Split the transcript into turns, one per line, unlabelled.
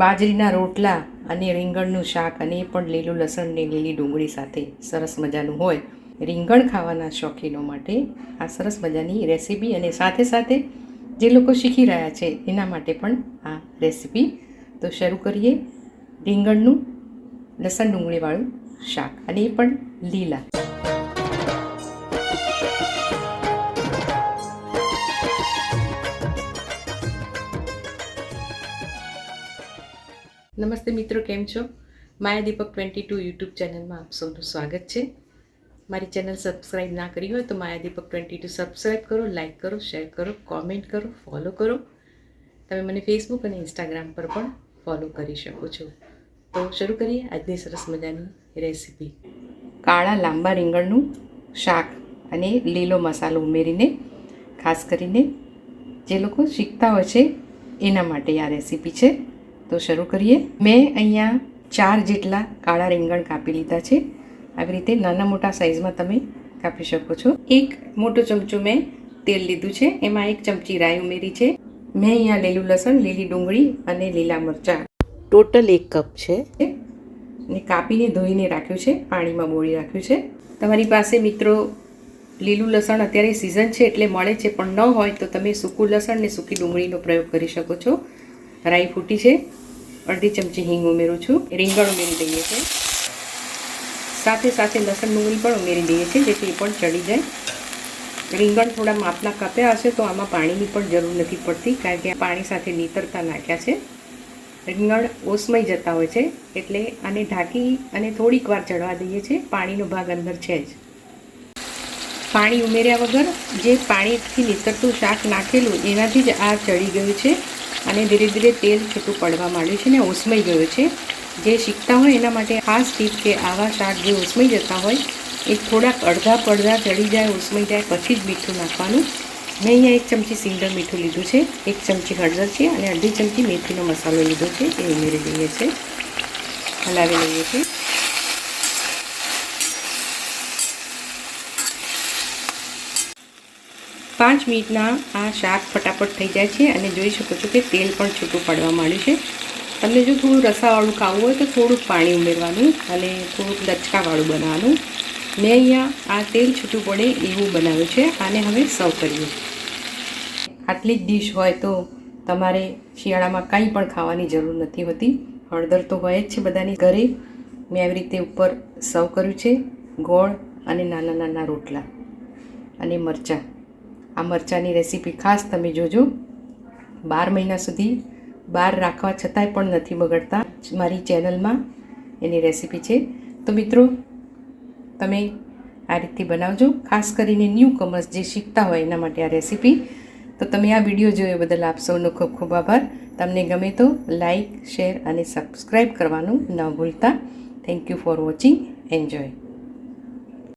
બાજરીના રોટલા અને રીંગણનું શાક અને એ પણ લીલું લસણ ને લીલી ડુંગળી સાથે સરસ મજાનું હોય. રીંગણ ખાવાના શોખીનો માટે આ સરસ મજાની રેસીપી અને સાથે સાથે જે લોકો શીખી રહ્યા છે એના માટે પણ આ રેસીપી. તો શરૂ કરીએ રીંગણનું લસણ ડુંગળીવાળું શાક અને એ પણ લીલા. નમસ્તે મિત્રો, કેમ છો? Maya Deepak twenty two YouTube ચેનલમાં આપ સૌનું સ્વાગત છે. મારી ચેનલ સબસ્ક્રાઈબ ના કરી હોય તો Maya Deepak twenty two subscribe કરો, લાઇક કરો, શેર કરો, કોમેન્ટ કરો, ફોલો કરો. તમે મને ફેસબુક અને ઇન્સ્ટાગ્રામ પર પણ ફોલો કરી શકો છો. તો શરૂ કરીએ આજની સરસ મજાની રેસીપી. કાળા લાંબા રીંગણનું શાક અને લીલો મસાલો ઉમેરીને, ખાસ કરીને જે લોકો શીખતા હોય છે, એના માટે આ રેસીપી છે. તો શરૂ કરીએ. મેં અહીંયા ચાર જેટલા કાળા રીંગણ કાપી લીધા છે. આવી રીતે નાના મોટા સાઇઝમાં તમે કાપી શકો છો. એક મોટો ચમચો મેં તેલ લીધું છે. એમાં એક ચમચી રાઈ ઉમેરી છે. મેં અહીંયા લીલું લસણ લીલી ડુંગળી અને લીલા મરચાં. ટોટલ એક કપ છે. ને કાપીને ધોઈને રાખ્યું છે. પાણીમાં બોળી રાખ્યું છે. તમારી પાસે મિત્રો લીલું લસણ અત્યારે સિઝન છે એટલે મળે છે. પણ ન હોય તો તમે સૂકું લસણ ને સૂકી ડુંગળીનો પ્રયોગ કરી શકો છો. રાઈ ફૂટી છે. અડધી ચમચી હિંગ ઉમેરું છું. રીંગણ ઉમેરી દઈએ છીએ. સાથે સાથે લસણ ડુંગળી પણ ઉમેરી દઈએ છીએ જેથી એ પણ ચડી જાય. રીંગણ થોડા માપના કાપ્યા હશે તો આમાં પાણીની પણ જરૂર નથી પડતી કારણ કે પાણી સાથે નીતરતા નાખ્યા છે. રીંગણ ઓસમાઈ જતા હોય છે એટલે આને ઢાંકી અને થોડીક વાર ચડવા દઈએ છીએ. પાણીનો ભાગ અંદર છે જ. પાણી ઉમેર્યા વગર જે પાણીથી નીતરતું શાક નાખેલું એનાથી જ આ ચડી ગયું છે. અને ધીરે ધીરે તેલ છૂટું પડવા માંડ્યું છે ને ઉસમાઈ ગયું છે. જે શીખતા હોય એના માટે ખાસ ટીપ કે આવા શાક જે ઉસમાઈ જતા હોય, એ થોડાક અડધા પડધા ચડી જાય ઉસમાઈ જાય પછી જ મીઠું નાખવાનું. મેં અહીંયા એક ચમચી સિંગલ મીઠું લીધું છે, એક ચમચી હળદર છે અને અડધી ચમચી મેથીનો મસાલો લીધો છે, એ ઉમેરી દઈએ છીએ. હલાવી લઈએ છીએ. પાંચ મિનિટના આ શાક ફટાફટ થઈ જાય છે અને જોઈ શકો છો કે તેલ પણ છૂટું પડવા માંડ્યું છે. તમને જો થોડું રસાવાળું ખાવું હોય તો થોડુંક પાણી ઉમેરવાનું અને થોડુંક લચકાવાળું બનાવવાનું. મેં અહીંયા આ તેલ છૂટું પડે એવું બનાવ્યું છે. આને હવે સર્વ કરીએ. આટલી જ ડીશ હોય તો તમારે શિયાળામાં કંઈ પણ ખાવાની જરૂર નથી હોતી. હળદર તો હોય જ છે બધાની. ઘરે મેં આવી રીતે ઉપર સર્વ કર્યું છે. ગોળ અને નાના નાના રોટલા અને મરચાં. આ મરચાંની રેસીપી ખાસ તમે જોજો. બાર મહિના સુધી બહાર રાખવા છતાંય પણ નથી બગડતા મારી ચેનલમાં એની રેસીપી છે. તો મિત્રો, તમે આ રીતથી બનાવજો. ખાસ કરીને ન્યૂ કમર્સ જે શીખતા હોય એના માટે આ રેસીપી. તો તમે આ વીડિયો જોયો બદલ આપ સૌનો ખૂબ ખૂબ આભાર. તમને ગમે તો લાઈક, શેર અને સબસ્ક્રાઈબ કરવાનું ન ભૂલતા. Thank you for watching enjoy